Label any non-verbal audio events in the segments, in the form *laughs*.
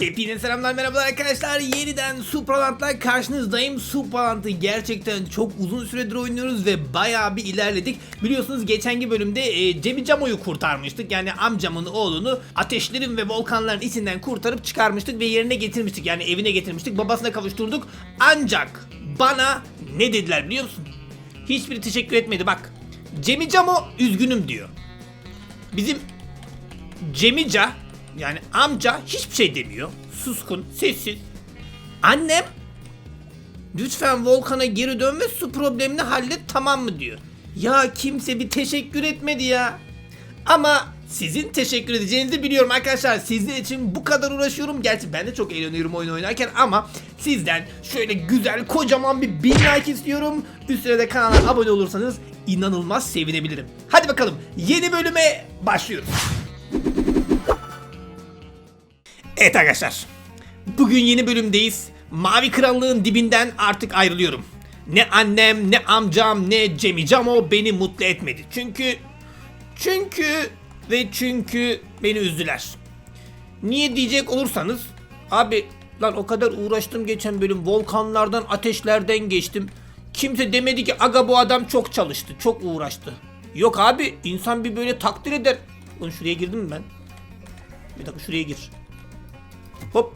Hepinize selamlar merhabalar arkadaşlar. Yeniden Supralant'la karşınızdayım. Supralant'ı gerçekten çok uzun süredir oynuyoruz ve bayağı bir ilerledik. Biliyorsunuz geçenki bölümde e, Cemil Camo'yu kurtarmıştık. Yani amcamın oğlunu ateşlerin ve volkanların içinden kurtarıp çıkarmıştık ve yerine getirmiştik. Yani evine getirmiştik. Babasına kavuşturduk. Ancak bana ne dediler biliyor musun? Hiçbiri teşekkür etmedi bak. Cemil Camo üzgünüm diyor. Bizim Cemica yani amca hiçbir şey demiyor. Suskun, sessiz. Annem lütfen Volkan'a geri dön ve su problemini hallet tamam mı diyor. Ya kimse bir teşekkür etmedi ya. Ama sizin teşekkür edeceğinizi biliyorum arkadaşlar. Sizler için bu kadar uğraşıyorum. Gerçi ben de çok eğleniyorum oyun oynarken ama sizden şöyle güzel kocaman bir bin like istiyorum. Üstüne de kanala abone olursanız inanılmaz sevinebilirim. Hadi bakalım yeni bölüme başlıyoruz. Evet arkadaşlar. Bugün yeni bölümdeyiz. Mavi Krallığın dibinden artık ayrılıyorum. Ne annem, ne amcam, ne Cemi Camo beni mutlu etmedi. Çünkü, çünkü ve çünkü beni üzdüler. Niye diyecek olursanız, abi lan o kadar uğraştım geçen bölüm volkanlardan, ateşlerden geçtim. Kimse demedi ki aga bu adam çok çalıştı, çok uğraştı. Yok abi insan bir böyle takdir eder. Lan şuraya girdim mi ben? Bir dakika şuraya gir. Hop.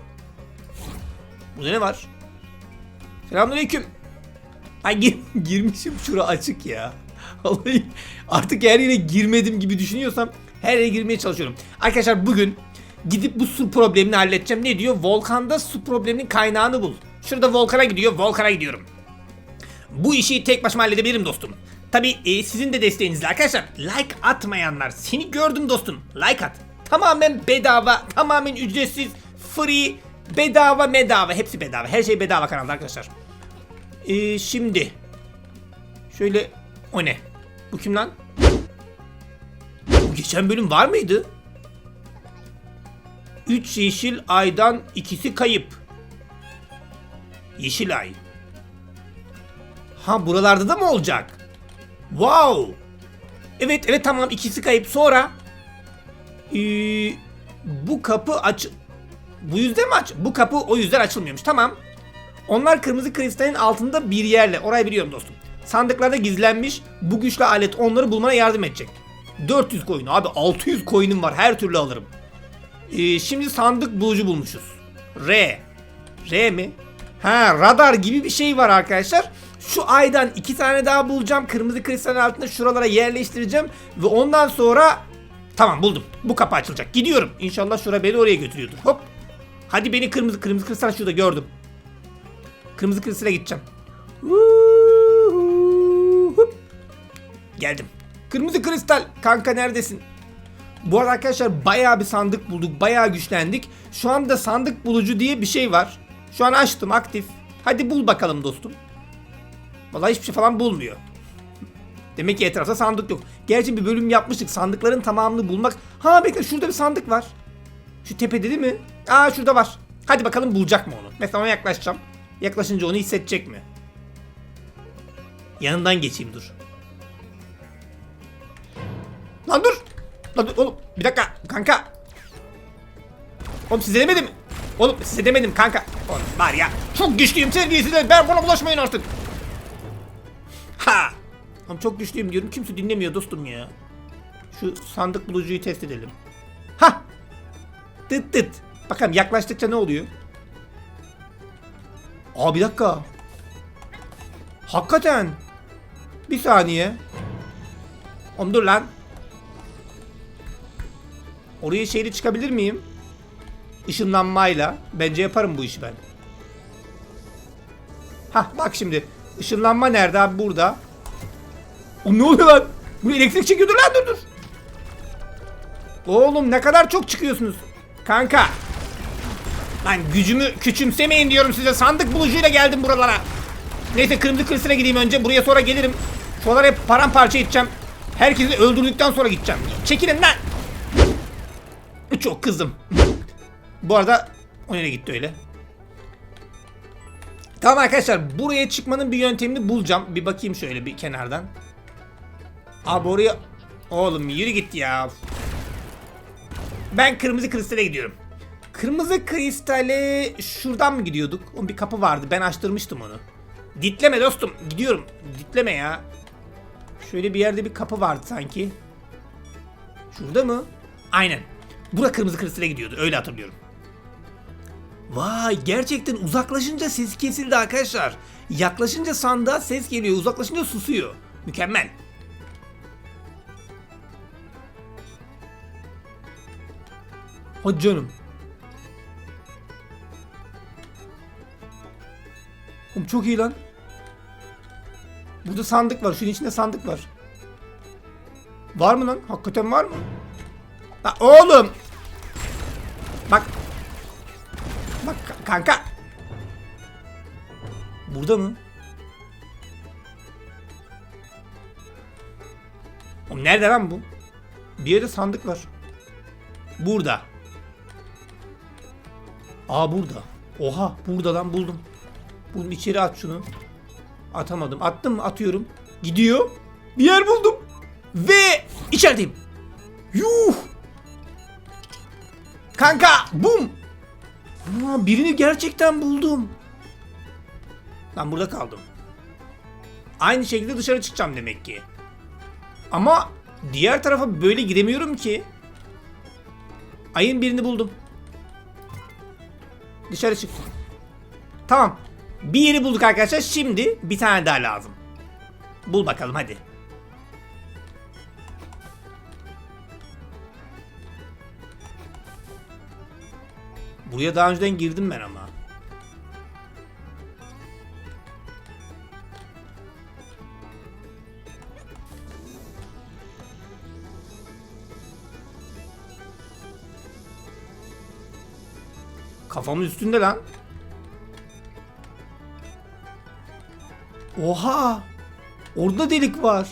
Burada ne var? Selamünaleyküm. Ha gir, *laughs* girmişim şura açık ya. Vallahi artık her yere girmedim gibi düşünüyorsam her yere girmeye çalışıyorum. Arkadaşlar bugün gidip bu su problemini halledeceğim. Ne diyor? Volkanda su probleminin kaynağını bul. Şurada volkana gidiyor. Volkana gidiyorum. Bu işi tek başıma halledebilirim dostum. Tabi sizin de desteğinizle arkadaşlar. Like atmayanlar seni gördüm dostum. Like at. Tamamen bedava, tamamen ücretsiz, free, bedava, bedava. Hepsi bedava. Her şey bedava kanalda arkadaşlar. Ee, şimdi şöyle o ne? Bu kim lan? Bu geçen bölüm var mıydı? 3 yeşil aydan ikisi kayıp. Yeşil ay. Ha buralarda da mı olacak? Wow. Evet evet tamam ikisi kayıp. Sonra ee, bu kapı aç... Bu yüzden mi aç? Bu kapı o yüzden açılmıyormuş. Tamam. Onlar kırmızı kristalin altında bir yerle. Orayı biliyorum dostum. Sandıklarda gizlenmiş. Bu güçlü alet onları bulmana yardım edecek. 400 coin. Abi 600 coin'im var. Her türlü alırım. Ee, şimdi sandık bulucu bulmuşuz. R. R mi? Ha radar gibi bir şey var arkadaşlar. Şu aydan iki tane daha bulacağım. Kırmızı kristalin altında şuralara yerleştireceğim. Ve ondan sonra Tamam buldum. Bu kapı açılacak. Gidiyorum. İnşallah şura beni oraya götürüyordur. Hop. Hadi beni kırmızı kırmızı kristal şurada gördüm. Kırmızı kristale gideceğim. Geldim. Kırmızı kristal. Kanka neredesin? Bu arada arkadaşlar bayağı bir sandık bulduk. Bayağı güçlendik. Şu anda sandık bulucu diye bir şey var. Şu an açtım aktif. Hadi bul bakalım dostum. Vallahi hiçbir şey falan bulmuyor. Demek ki etrafta sandık yok. Gerçi bir bölüm yapmıştık. Sandıkların tamamını bulmak. Ha bekle şurada bir sandık var. Şu tepede değil mi? Aa şurada var. Hadi bakalım bulacak mı onu? Mesela ona yaklaşacağım. Yaklaşınca onu hissedecek mi? Yanından geçeyim dur. Lan dur. Lan dur oğlum. Bir dakika kanka. Oğlum size demedim. Oğlum size demedim kanka. Oğlum var ya. Çok güçlüyüm sevgilisizler. Ben buna bulaşmayın artık. Ha. Ama çok güçlüyüm diyorum. Kimse dinlemiyor dostum ya. Şu sandık bulucuyu test edelim. Tıt tıt. Bakalım yaklaştıkça ne oluyor? Aa bir dakika. Hakikaten. Bir saniye. Oğlum dur lan. Oraya şeyle çıkabilir miyim? Işınlanmayla. Bence yaparım bu işi ben. Hah bak şimdi. Işınlanma nerede abi? Burada. O ne oluyor lan? Bu elektrik çekiyordur lan dur dur. Oğlum ne kadar çok çıkıyorsunuz. Kanka. Lan gücümü küçümsemeyin diyorum size. Sandık bulucuyla geldim buralara. Neyse kırmızı kristale gideyim önce. Buraya sonra gelirim. Şuraları hep paramparça edeceğim. Herkesi öldürdükten sonra gideceğim. Çekilin lan. Çok kızdım. Bu arada o nereye gitti öyle? Tamam arkadaşlar buraya çıkmanın bir yöntemini bulacağım. Bir bakayım şöyle bir kenardan. Abi oraya... Oğlum yürü git ya. Ben kırmızı kristale gidiyorum. Kırmızı kristale şuradan mı gidiyorduk? O bir kapı vardı. Ben açtırmıştım onu. Ditleme dostum. Gidiyorum. Ditleme ya. Şöyle bir yerde bir kapı vardı sanki. Şurada mı? Aynen. Bura kırmızı kristale gidiyordu. Öyle hatırlıyorum. Vay gerçekten uzaklaşınca ses kesildi arkadaşlar. Yaklaşınca sandığa ses geliyor. Uzaklaşınca susuyor. Mükemmel. Hadi canım. Oğlum çok iyi lan. Burada sandık var. Şunun içinde sandık var. Var mı lan? Hakikaten var mı? La oğlum. Bak. Bak ka- kanka. Burada mı? Oğlum nerede lan bu? Bir yerde sandık var. Burada. Aa burada. Oha burada lan buldum. Buldum içeri at şunu. Atamadım. Attım mı? Atıyorum. Gidiyor. Bir yer buldum. Ve içerideyim. Yuh. Kanka bum. Aa, birini gerçekten buldum. Ben burada kaldım. Aynı şekilde dışarı çıkacağım demek ki. Ama diğer tarafa böyle giremiyorum ki. Ayın birini buldum. Dışarı çık. Tamam. Bir yeri bulduk arkadaşlar. Şimdi bir tane daha lazım. Bul bakalım hadi. Buraya daha önceden girdim ben ama. Kafamın üstünde lan. Oha! Orada delik var.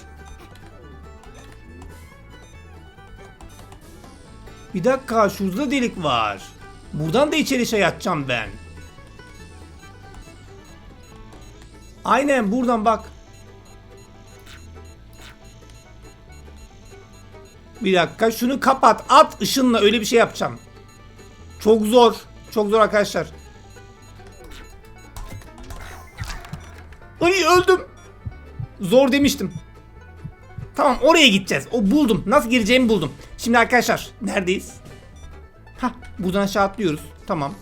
Bir dakika şurada delik var. Buradan da içeri şey atacağım ben. Aynen buradan bak. Bir dakika şunu kapat at ışınla öyle bir şey yapacağım. Çok zor. Çok zor arkadaşlar. Ay öldüm. Zor demiştim. Tamam oraya gideceğiz. O buldum. Nasıl gireceğimi buldum. Şimdi arkadaşlar neredeyiz? Hah buradan aşağı atlıyoruz. Tamam.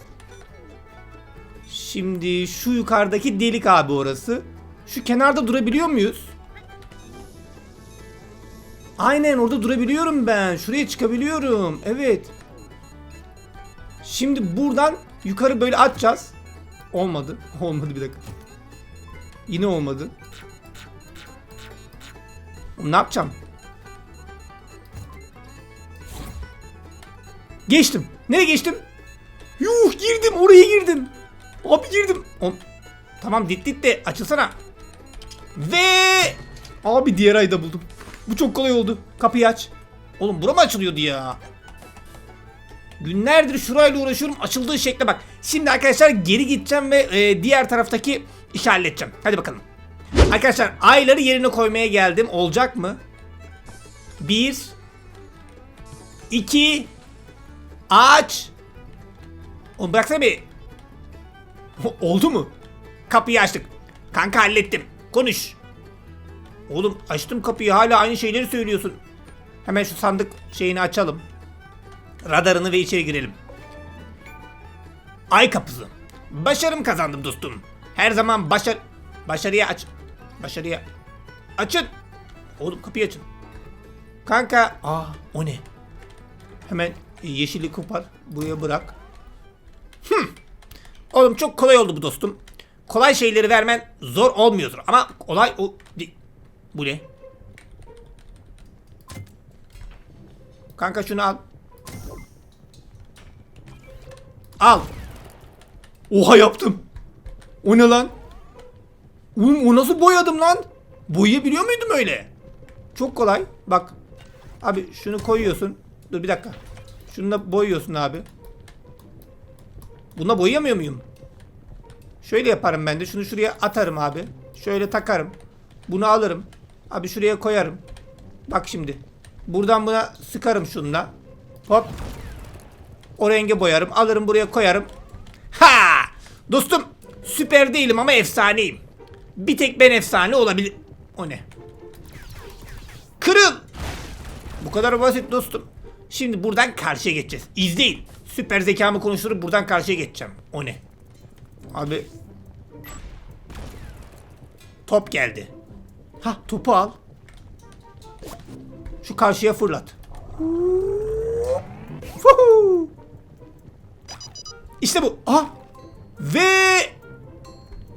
Şimdi şu yukarıdaki delik abi orası. Şu kenarda durabiliyor muyuz? Aynen orada durabiliyorum ben. Şuraya çıkabiliyorum. Evet. Şimdi buradan yukarı böyle atacağız. Olmadı. *laughs* Olmadı bir dakika. Yine olmadı. Ne yapacağım? Geçtim. Nereye geçtim? Yuh girdim oraya girdim. Abi girdim. O- Tamam dit dit de açılsana. Ve abi diğer ayda buldum. Bu çok kolay oldu. Kapıyı aç. Oğlum bura mı açılıyordu ya? Günlerdir şurayla uğraşıyorum. Açıldığı şekle bak. Şimdi arkadaşlar geri gideceğim ve e, diğer taraftaki işi halledeceğim. Hadi bakalım. Arkadaşlar ayları yerine koymaya geldim. Olacak mı? Bir. iki, Aç. Oğlum bıraksana bir. *laughs* Oldu mu? Kapıyı açtık. Kanka hallettim. Konuş. Oğlum açtım kapıyı hala aynı şeyleri söylüyorsun. Hemen şu sandık şeyini açalım. Radarını ve içeri girelim. Ay kapısı. Başarım kazandım dostum. Her zaman başar... Başarıya aç. Başarıya... Açın. Oğlum kapıyı açın. Kanka. Aa o ne? Hemen yeşili kopar. Buraya bırak. Hmm. Oğlum çok kolay oldu bu dostum. Kolay şeyleri vermen zor olmuyordur. Ama kolay o... Bu ne? Kanka şunu al. Al. Oha yaptım. O ne lan? Oğlum o nasıl boyadım lan? Boyayabiliyor muydum öyle? Çok kolay. Bak. Abi şunu koyuyorsun. Dur bir dakika. Şunu da boyuyorsun abi. Buna boyayamıyor muyum? Şöyle yaparım ben de. Şunu şuraya atarım abi. Şöyle takarım. Bunu alırım. Abi şuraya koyarım. Bak şimdi. Buradan buna sıkarım şunla. Hop. O renge boyarım. Alırım buraya koyarım. Ha! Dostum süper değilim ama efsaneyim. Bir tek ben efsane olabilir. O ne? Kırıl! Bu kadar basit dostum. Şimdi buradan karşıya geçeceğiz. İzleyin. Süper zekamı konuşturup buradan karşıya geçeceğim. O ne? Abi. Top geldi. Ha topu al. Şu karşıya fırlat. Fuhu. İşte bu. Aha. Ve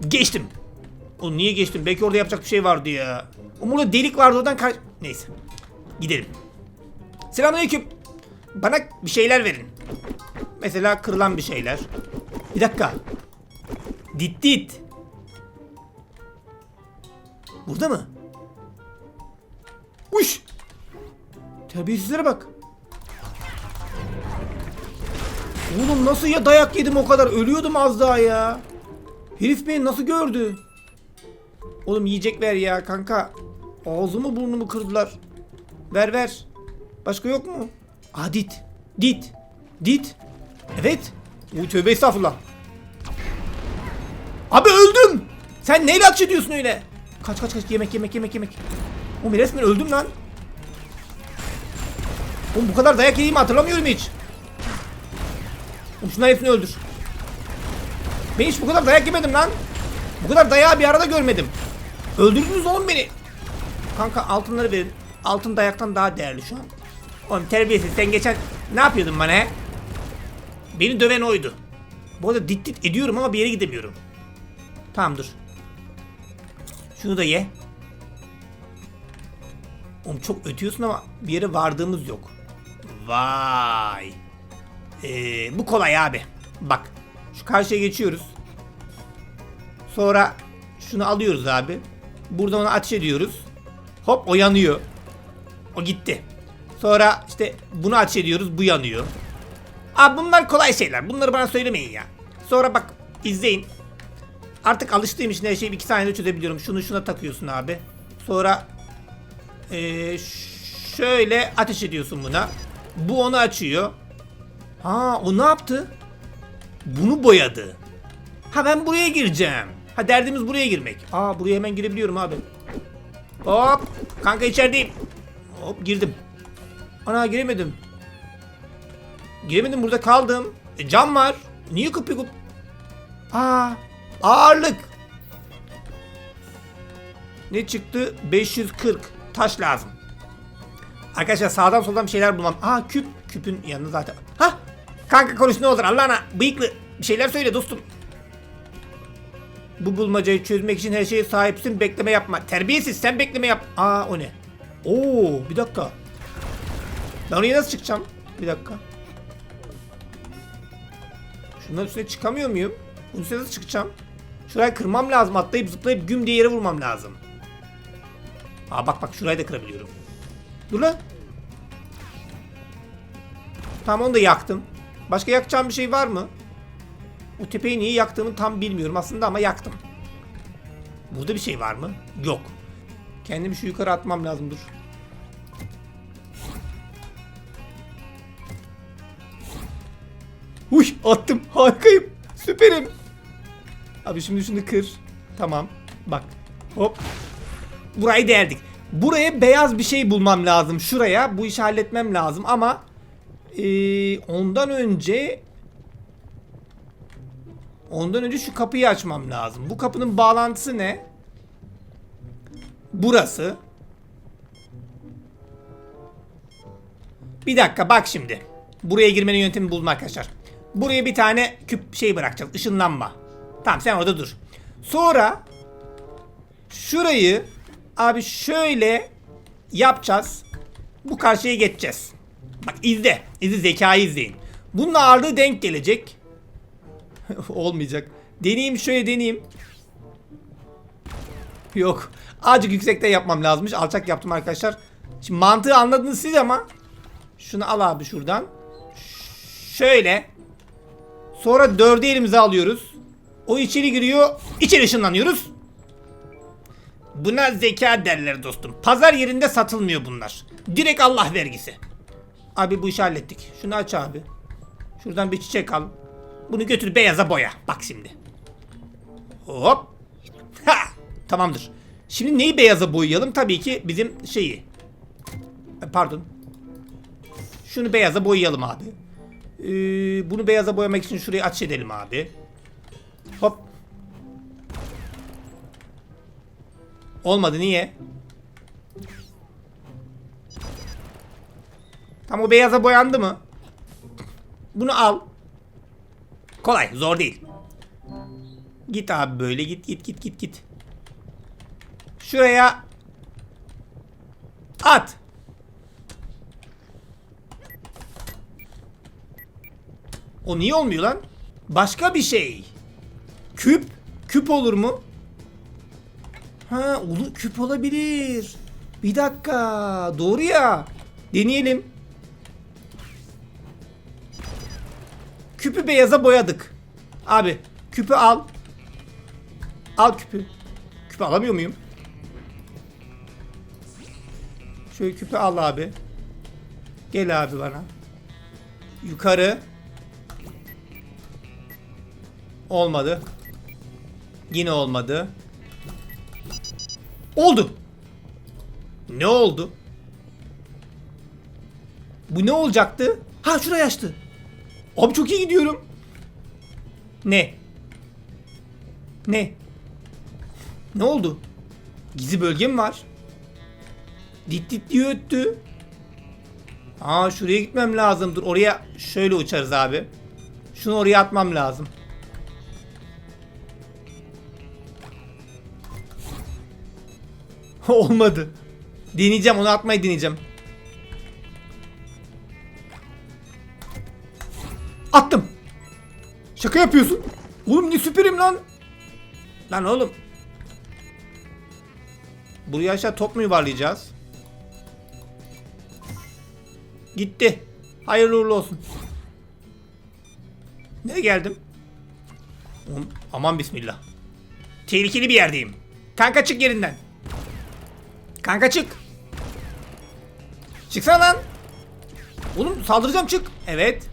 geçtim. Oğlum niye geçtim? Belki orada yapacak bir şey vardı ya. Ama orada delik vardı oradan kaç... Neyse. Gidelim. Selamünaleyküm. Bana bir şeyler verin. Mesela kırılan bir şeyler. Bir dakika. Dit dit. Burada mı? Uş. Terbiyesizlere bak. Oğlum nasıl ya dayak yedim o kadar ölüyordum az daha ya. Herif beni nasıl gördü? Oğlum yiyecek ver ya kanka. Ağzımı burnumu kırdılar. Ver ver. Başka yok mu? Aa dit. Dit. Dit. Evet. Uy tövbe estağfurullah. Abi öldüm. Sen neyle ateş ediyorsun öyle? Kaç kaç kaç yemek yemek yemek yemek. Oğlum resmen öldüm lan. Oğlum bu kadar dayak yediğimi hatırlamıyorum hiç. Şunların hepsini öldür. Ben hiç bu kadar dayak yemedim lan. Bu kadar dayağı bir arada görmedim. Öldürdünüz oğlum beni. Kanka altınları verin. Altın dayaktan daha değerli şu an. Oğlum terbiyesiz sen geçen ne yapıyordun bana he? Beni döven oydu. Bu arada dit dit ediyorum ama bir yere gidemiyorum. Tamam dur. Şunu da ye. Oğlum çok ötüyorsun ama bir yere vardığımız yok. Vay. Ee, bu kolay abi. Bak. Şu karşıya geçiyoruz. Sonra şunu alıyoruz abi. Buradan onu ateş ediyoruz. Hop o yanıyor. O gitti. Sonra işte bunu ateş ediyoruz. Bu yanıyor. Abi bunlar kolay şeyler. Bunları bana söylemeyin ya. Sonra bak izleyin. Artık alıştığım için her şeyi 2 saniyede çözebiliyorum. Şunu şuna takıyorsun abi. Sonra ee, şöyle ateş ediyorsun buna. Bu onu açıyor. Ha o ne yaptı? Bunu boyadı. Ha ben buraya gireceğim. Ha derdimiz buraya girmek. Aa buraya hemen girebiliyorum abi. Hop. Kanka içerideyim. Hop girdim. Ana giremedim. Giremedim burada kaldım. E, cam var. Niye kapıyı kap... Aa ağırlık. Ne çıktı? 540. Taş lazım. Arkadaşlar sağdan soldan bir şeyler bulmam. Aa küp. Küpün yanında zaten. Kanka konuş ne olur Allah'ına bıyıklı bir şeyler söyle dostum. Bu bulmacayı çözmek için her şeye sahipsin bekleme yapma. Terbiyesiz sen bekleme yap. Aa o ne? Oo bir dakika. Ben oraya nasıl çıkacağım? Bir dakika. Şunların üstüne çıkamıyor muyum? Bunun üstüne nasıl çıkacağım? Şurayı kırmam lazım. Atlayıp zıplayıp güm diye yere vurmam lazım. Aa bak bak şurayı da kırabiliyorum. Dur lan. Tamam onu da yaktım. Başka yakacağım bir şey var mı? O tepeyi niye yaktığımı tam bilmiyorum aslında ama yaktım. Burada bir şey var mı? Yok. Kendimi şu yukarı atmam lazım dur. Uy attım harikayım süperim. Abi şimdi şunu kır. Tamam bak hop. Burayı deldik. Buraya beyaz bir şey bulmam lazım şuraya. Bu işi halletmem lazım ama ee, ondan önce ondan önce şu kapıyı açmam lazım. Bu kapının bağlantısı ne? Burası. Bir dakika bak şimdi. Buraya girmenin yöntemi buldum arkadaşlar. Buraya bir tane küp şey bırakacağız. Işınlanma. Tamam sen orada dur. Sonra şurayı abi şöyle yapacağız. Bu karşıya geçeceğiz. Bak izle. İzle zekayı izleyin. Bunun ağırlığı denk gelecek. *laughs* Olmayacak. Deneyeyim şöyle deneyeyim. Yok. Azıcık yüksekte yapmam lazımmış. Alçak yaptım arkadaşlar. Şimdi mantığı anladınız siz ama. Şunu al abi şuradan. Şöyle. Sonra dördü elimize alıyoruz. O içeri giriyor. İçeri ışınlanıyoruz. Buna zeka derler dostum. Pazar yerinde satılmıyor bunlar. Direkt Allah vergisi. Abi bu işi hallettik. Şunu aç abi. Şuradan bir çiçek al. Bunu götür beyaza boya. Bak şimdi. Hop. Ha! Tamamdır. Şimdi neyi beyaza boyayalım? Tabii ki bizim şeyi. E, Pardon. Şunu beyaza boyayalım abi. Ee, bunu beyaza boyamak için şurayı aç edelim abi. Hop. Olmadı niye? Tam o beyaza boyandı mı? Bunu al. Kolay, zor değil. Git abi böyle git git git git git. Şuraya at. O niye olmuyor lan? Başka bir şey. Küp. Küp olur mu? Ha, ulu küp olabilir. Bir dakika. Doğru ya. Deneyelim. Küpü beyaza boyadık. Abi küpü al. Al küpü. Küpü alamıyor muyum? Şöyle küpü al abi. Gel abi bana. Yukarı. Olmadı. Yine olmadı. Oldu. Ne oldu? Bu ne olacaktı? Ha şuraya açtı. Abi çok iyi gidiyorum. Ne? Ne? Ne oldu? Gizli bölge mi var? Dit dit diye öttü. Aa şuraya gitmem lazım. Dur oraya şöyle uçarız abi. Şunu oraya atmam lazım. *laughs* Olmadı. Deneyeceğim onu atmayı deneyeceğim. Attım. Şaka yapıyorsun. Oğlum ne süperim lan. Lan oğlum. Buraya aşağı top mu yuvarlayacağız? Gitti. Hayırlı uğurlu olsun. Nereye geldim? Oğlum, aman bismillah. Tehlikeli bir yerdeyim. Kanka çık yerinden. Kanka çık. Çıksana lan. Oğlum saldıracağım çık. Evet.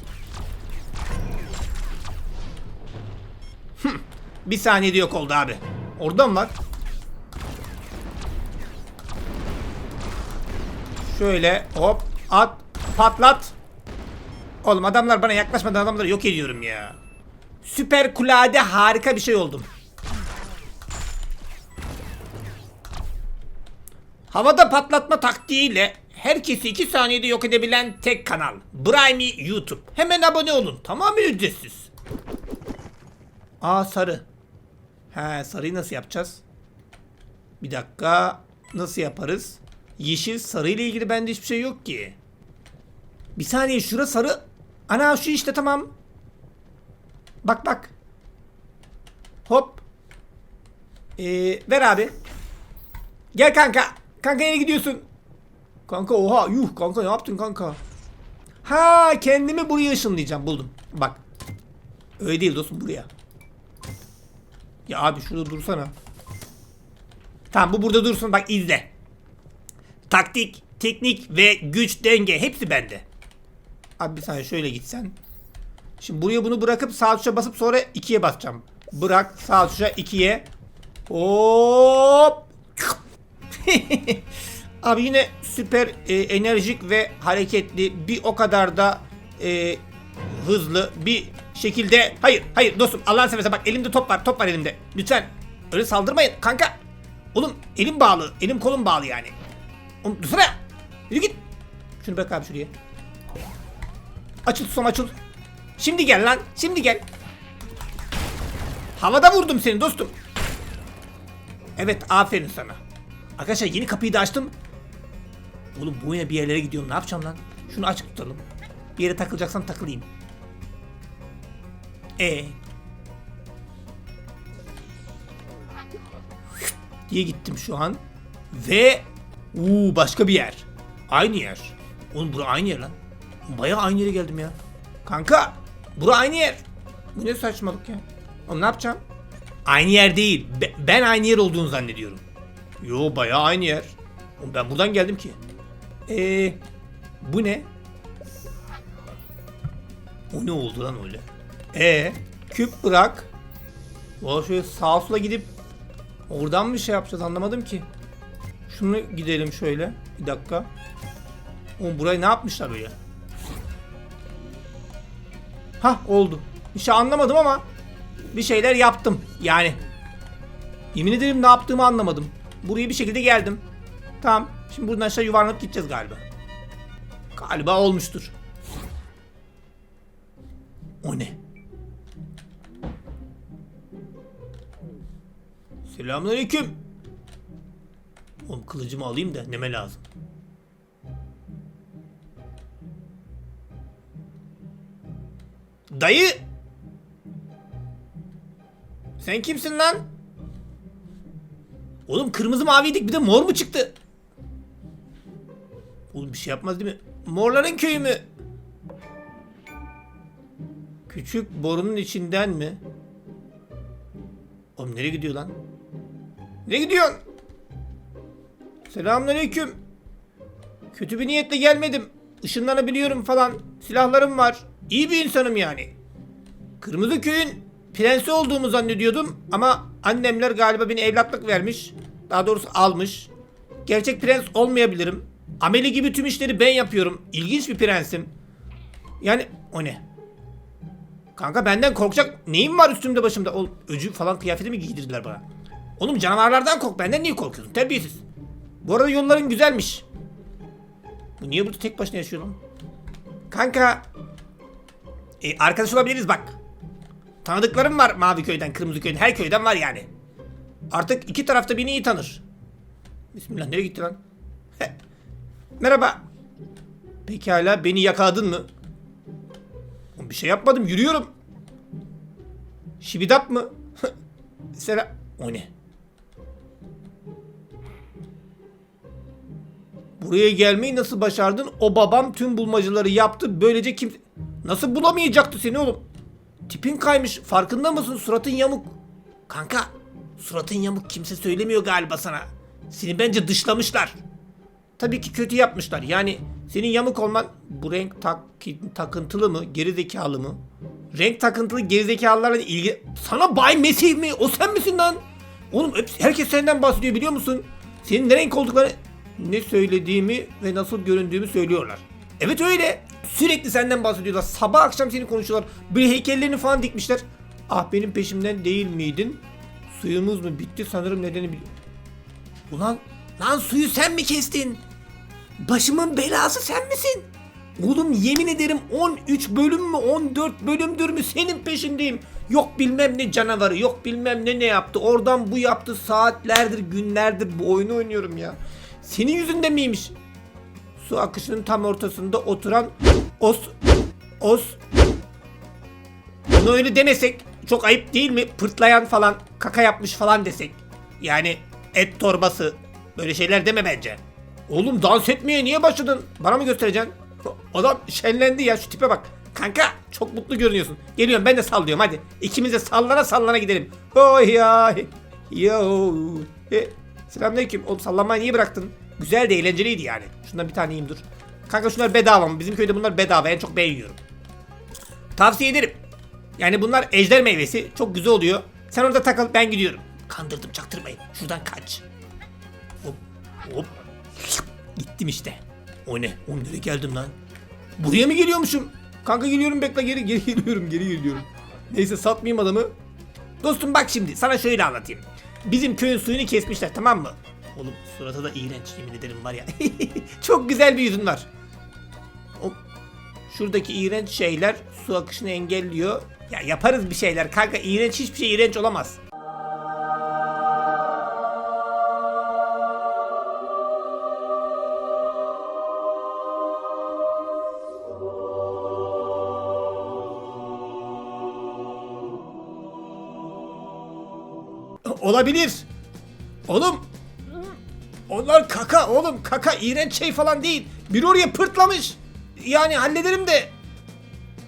Bir saniyede yok oldu abi. Orada mı var? Şöyle hop at patlat. Oğlum adamlar bana yaklaşmadan adamları yok ediyorum ya. Süper kulade harika bir şey oldum. Havada patlatma taktiğiyle herkesi 2 saniyede yok edebilen tek kanal. Brimy YouTube. Hemen abone olun. Tamamen ücretsiz. Aa sarı. He sarıyı nasıl yapacağız? Bir dakika. Nasıl yaparız? Yeşil sarı ile ilgili bende hiçbir şey yok ki. Bir saniye şura sarı. Ana şu işte tamam. Bak bak. Hop. Ee, ver abi. Gel kanka. Kanka nereye gidiyorsun? Kanka oha yuh kanka ne yaptın kanka? Ha kendimi buraya ışınlayacağım buldum. Bak. Öyle değil dostum buraya. Ya abi şurada dursana. Tamam bu burada dursun bak izle. Taktik, teknik ve güç denge hepsi bende. Abi bir saniye şöyle gitsen. Şimdi buraya bunu bırakıp sağ tuşa basıp sonra 2'ye basacağım. Bırak sağ tuşa 2'ye. Hop. *laughs* Abi yine süper e, enerjik ve hareketli bir o kadar da e, hızlı bir şekilde. Hayır hayır dostum Allah'ın seversen bak elimde top var top var elimde. Lütfen öyle saldırmayın kanka. Oğlum elim bağlı elim kolum bağlı yani. Oğlum dursana. Yürü git. Şunu bırak abi şuraya. Açıl son açıl. Şimdi gel lan şimdi gel. Havada vurdum seni dostum. Evet aferin sana. Arkadaşlar yeni kapıyı da açtım. Oğlum bu oyuna bir yerlere gidiyorum ne yapacağım lan? Şunu açık tutalım. Bir yere takılacaksam takılayım e diye gittim şu an. Ve uuu başka bir yer. Aynı yer. Oğlum bura aynı yer lan. Bayağı aynı yere geldim ya. Kanka bura aynı yer. Bu ne saçmalık ya. Oğlum ne yapacağım? Aynı yer değil. Be- ben aynı yer olduğunu zannediyorum. Yo bayağı aynı yer. Oğlum ben buradan geldim ki. Eee bu ne? O ne oldu lan öyle? E küp bırak. Valla şöyle sağa sola gidip oradan mı şey yapacağız anlamadım ki. Şunu gidelim şöyle. Bir dakika. Oğlum burayı ne yapmışlar böyle? Hah oldu. Bir şey anlamadım ama bir şeyler yaptım. Yani yemin ederim ne yaptığımı anlamadım. Buraya bir şekilde geldim. Tamam. Şimdi buradan aşağı yuvarlanıp gideceğiz galiba. Galiba olmuştur. O ne? Selamünaleyküm. Oğlum kılıcımı alayım da neme lazım. Dayı! Sen kimsin lan? Oğlum kırmızı maviydik bir de mor mu çıktı? Oğlum bir şey yapmaz değil mi? Morların köyü mü? Küçük borunun içinden mi? Oğlum nereye gidiyor lan? Nereye gidiyorsun? Selamünaleyküm. Kötü bir niyetle gelmedim. Işınlanabiliyorum falan. Silahlarım var. İyi bir insanım yani. Kırmızı köyün prensi olduğumu zannediyordum ama annemler galiba beni evlatlık vermiş. Daha doğrusu almış. Gerçek prens olmayabilirim. Ameli gibi tüm işleri ben yapıyorum. İlginç bir prensim. Yani o ne? Kanka benden korkacak neyim var üstümde başımda? Oğlum öcü falan kıyafeti mi giydirdiler bana? Oğlum canavarlardan kork benden niye korkuyorsun? Terbiyesiz. Bu arada yolların güzelmiş. Bu niye burada tek başına yaşıyor lan? Kanka. E, arkadaş olabiliriz bak. Tanıdıklarım var Mavi Köy'den, Kırmızı Köy'den, her köyden var yani. Artık iki tarafta beni iyi tanır. Bismillah nereye gitti lan? Heh. Merhaba. Pekala beni yakaladın mı? Bir şey yapmadım yürüyorum. Şibidap mı? *laughs* Selam. O ne? Buraya gelmeyi nasıl başardın? O babam tüm bulmacaları yaptı. Böylece kim... Nasıl bulamayacaktı seni oğlum? Tipin kaymış. Farkında mısın? Suratın yamuk. Kanka. Suratın yamuk kimse söylemiyor galiba sana. Seni bence dışlamışlar. Tabii ki kötü yapmışlar. Yani senin yamuk olman bu renk tak, takıntılı mı? Geri zekalı mı? Renk takıntılı geri zekalılarla ilgili... Sana Bay Mesih mi? O sen misin lan? Oğlum herkes senden bahsediyor biliyor musun? Senin ne renk olduklarını... Ne söylediğimi ve nasıl göründüğümü söylüyorlar. Evet öyle. Sürekli senden bahsediyorlar. Sabah akşam seni konuşuyorlar. Bir heykellerini falan dikmişler. Ah benim peşimden değil miydin? Suyumuz mu bitti sanırım nedeni bil... Ulan lan suyu sen mi kestin? Başımın belası sen misin? Oğlum yemin ederim 13 bölüm mü 14 bölümdür mü senin peşindeyim. Yok bilmem ne canavarı yok bilmem ne ne yaptı oradan bu yaptı saatlerdir günlerdir bu oyunu oynuyorum ya. Senin yüzünden miymiş? Su akışının tam ortasında oturan os os bunu öyle demesek çok ayıp değil mi? Pırtlayan falan kaka yapmış falan desek. Yani et torbası böyle şeyler deme bence. Oğlum dans etmeye niye başladın? Bana mı göstereceksin? Adam şenlendi ya şu tipe bak. Kanka çok mutlu görünüyorsun. Geliyorum ben de sallıyorum hadi. İkimiz de sallana sallana gidelim. Oy ya. Yo. Selamünaleyküm. Oğlum sallanmayı niye bıraktın? Güzel de eğlenceliydi yani. Şundan bir tane yiyeyim dur. Kanka şunlar bedava mı? Bizim köyde bunlar bedava. En çok ben yiyorum. Tavsiye ederim. Yani bunlar ejder meyvesi. Çok güzel oluyor. Sen orada takıl ben gidiyorum. Kandırdım çaktırmayın. Şuradan kaç. Hop hop. Gittim işte. O ne? O nereye geldim lan? Buraya mı geliyormuşum? Kanka geliyorum bekle geri geri geliyorum geri geliyorum. Neyse satmayayım adamı. Dostum bak şimdi sana şöyle anlatayım. Bizim köyün suyunu kesmişler tamam mı? Oğlum suratı da iğrenç yemin ederim var ya. *laughs* Çok güzel bir yüzün var. O, şuradaki iğrenç şeyler su akışını engelliyor. Ya yaparız bir şeyler kanka iğrenç hiçbir şey iğrenç olamaz. Olabilir. Oğlum. Onlar kaka oğlum kaka iğrenç şey falan değil. Bir oraya pırtlamış. Yani hallederim de.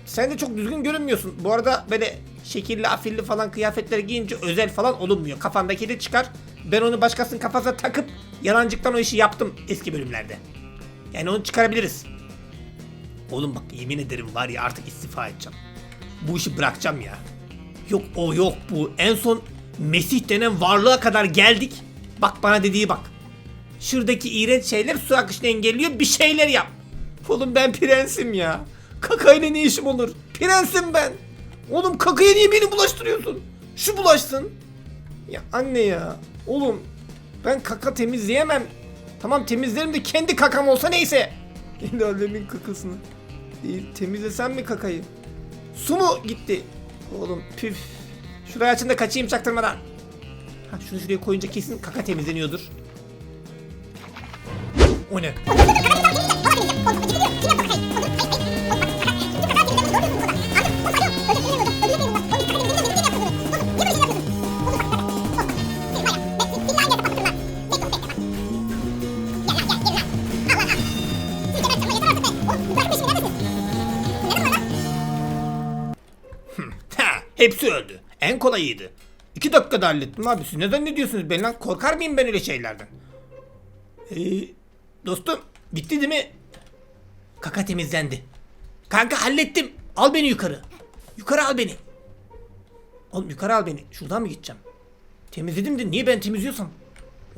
Sen de çok düzgün görünmüyorsun. Bu arada böyle şekilli afilli falan kıyafetler giyince özel falan olunmuyor. Kafandaki de çıkar. Ben onu başkasının kafasına takıp yalancıktan o işi yaptım eski bölümlerde. Yani onu çıkarabiliriz. Oğlum bak yemin ederim var ya artık istifa edeceğim. Bu işi bırakacağım ya. Yok o yok bu. En son Mesih denen varlığa kadar geldik. Bak bana dediği bak. Şuradaki iğrenç şeyler su akışını engelliyor bir şeyler yap. Oğlum ben prensim ya. Kakayla ne işim olur? Prensim ben. Oğlum kakaya niye beni bulaştırıyorsun? Şu bulaşsın. Ya anne ya. Oğlum ben kaka temizleyemem. Tamam temizlerim de kendi kakam olsa neyse. *laughs* Kendi annemin kakasını. Değil temizlesem mi kakayı? Su mu gitti? Oğlum püf. Şurayı açın da kaçayım çaktırmadan. Ha, şunu şuraya koyunca kesin kaka temizleniyordur. O ne? Hepsi öldü. En kolayıydı. İki dakikada hallettim abi. Siz neden ne diyorsunuz? Ben lan korkar mıyım ben öyle şeylerden? Ee, dostum bitti değil mi? Kaka temizlendi. Kanka hallettim. Al beni yukarı. Yukarı al beni. Oğlum yukarı al beni. Şuradan mı gideceğim? Temizledim de niye ben temizliyorsam?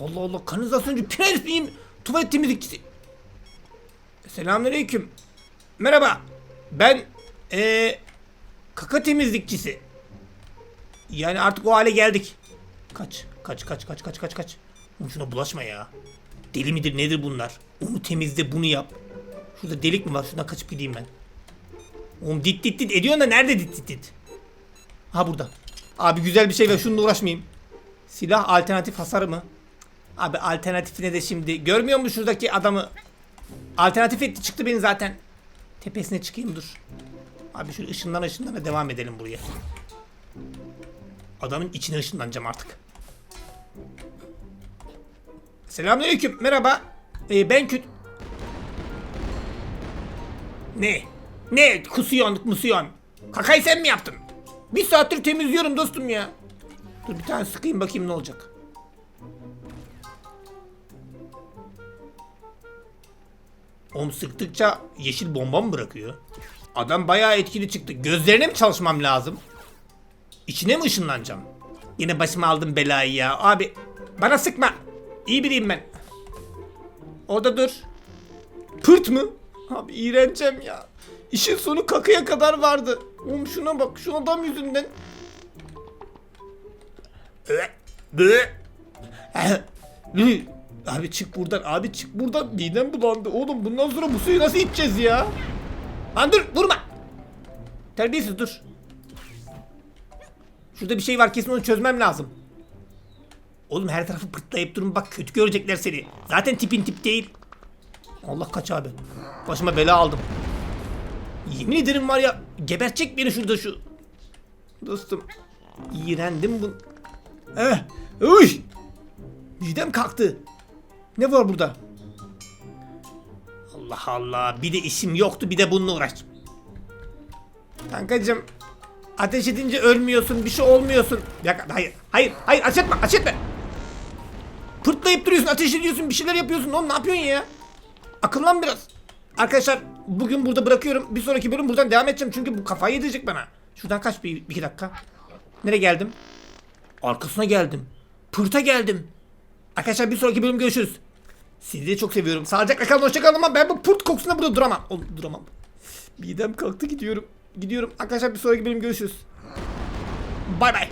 Allah Allah kanalizasyoncu prens miyim? Tuvalet temizlikçisi. Selamünaleyküm. Merhaba. Ben ee, kaka temizlikçisi. Yani artık o hale geldik. Kaç, kaç, kaç, kaç, kaç, kaç, kaç. Oğlum şuna bulaşma ya. Deli midir nedir bunlar? Onu temizle bunu yap. Şurada delik mi var? Şuna kaçıp gideyim ben. Oğlum dit dit dit ediyorsun da nerede dit dit dit? Ha burada. Abi güzel bir şey ver şununla uğraşmayayım. Silah alternatif hasarı mı? Abi alternatifine de şimdi. Görmüyor musun şuradaki adamı? Alternatif etti çıktı beni zaten. Tepesine çıkayım dur. Abi şu ışından ışınlara devam edelim buraya. Adamın içine ışınlanacağım artık. Selamünaleyküm. Merhaba. Ee, ben küt... Ne? Ne? Kusuyon, musuyon. Kakayı sen mi yaptın? Bir saattir temizliyorum dostum ya. Dur bir tane sıkayım bakayım ne olacak. Oğlum sıktıkça yeşil bomba mı bırakıyor? Adam bayağı etkili çıktı. Gözlerine mi çalışmam lazım? İçine mi ışınlanacağım? Yine başıma aldım belayı ya. Abi bana sıkma. İyi biriyim ben. Orada dur. Pırt mı? Abi iğreneceğim ya. İşin sonu kakaya kadar vardı. Oğlum şuna bak şu adam yüzünden. Abi çık buradan abi çık buradan midem bulandı oğlum bundan sonra bu suyu nasıl içeceğiz ya? Lan dur vurma. Terbiyesiz dur. Şurada bir şey var kesin onu çözmem lazım. Oğlum her tarafı pırtlayıp durun bak kötü görecekler seni. Zaten tipin tip değil. Allah kaç abi. Başıma bela aldım. Yemin ederim var ya gebertecek beni şurada şu. Dostum. İğrendim bu. Eh. Uy. Midem kalktı. Ne var burada? Allah Allah. Bir de işim yoktu bir de bununla uğraş. Kankacım. Ateş edince ölmüyorsun bir şey olmuyorsun. Ya, hayır hayır hayır ateş etme ateş etme. Pırtlayıp duruyorsun ateş ediyorsun bir şeyler yapıyorsun oğlum ne yapıyorsun ya? Akıllan biraz. Arkadaşlar bugün burada bırakıyorum. Bir sonraki bölüm buradan devam edeceğim çünkü bu kafayı yedirecek bana. Şuradan kaç bir, bir iki dakika. Nereye geldim? Arkasına geldim. Pırta geldim. Arkadaşlar bir sonraki bölüm görüşürüz. Sizi de çok seviyorum. Sağlıcakla kalın hoşçakalın ama ben bu pırt kokusunda burada duramam. Oğlum duramam. Midem kalktı gidiyorum. Gidiyorum. Arkadaşlar bir sonraki bölüm görüşürüz. Bay bay.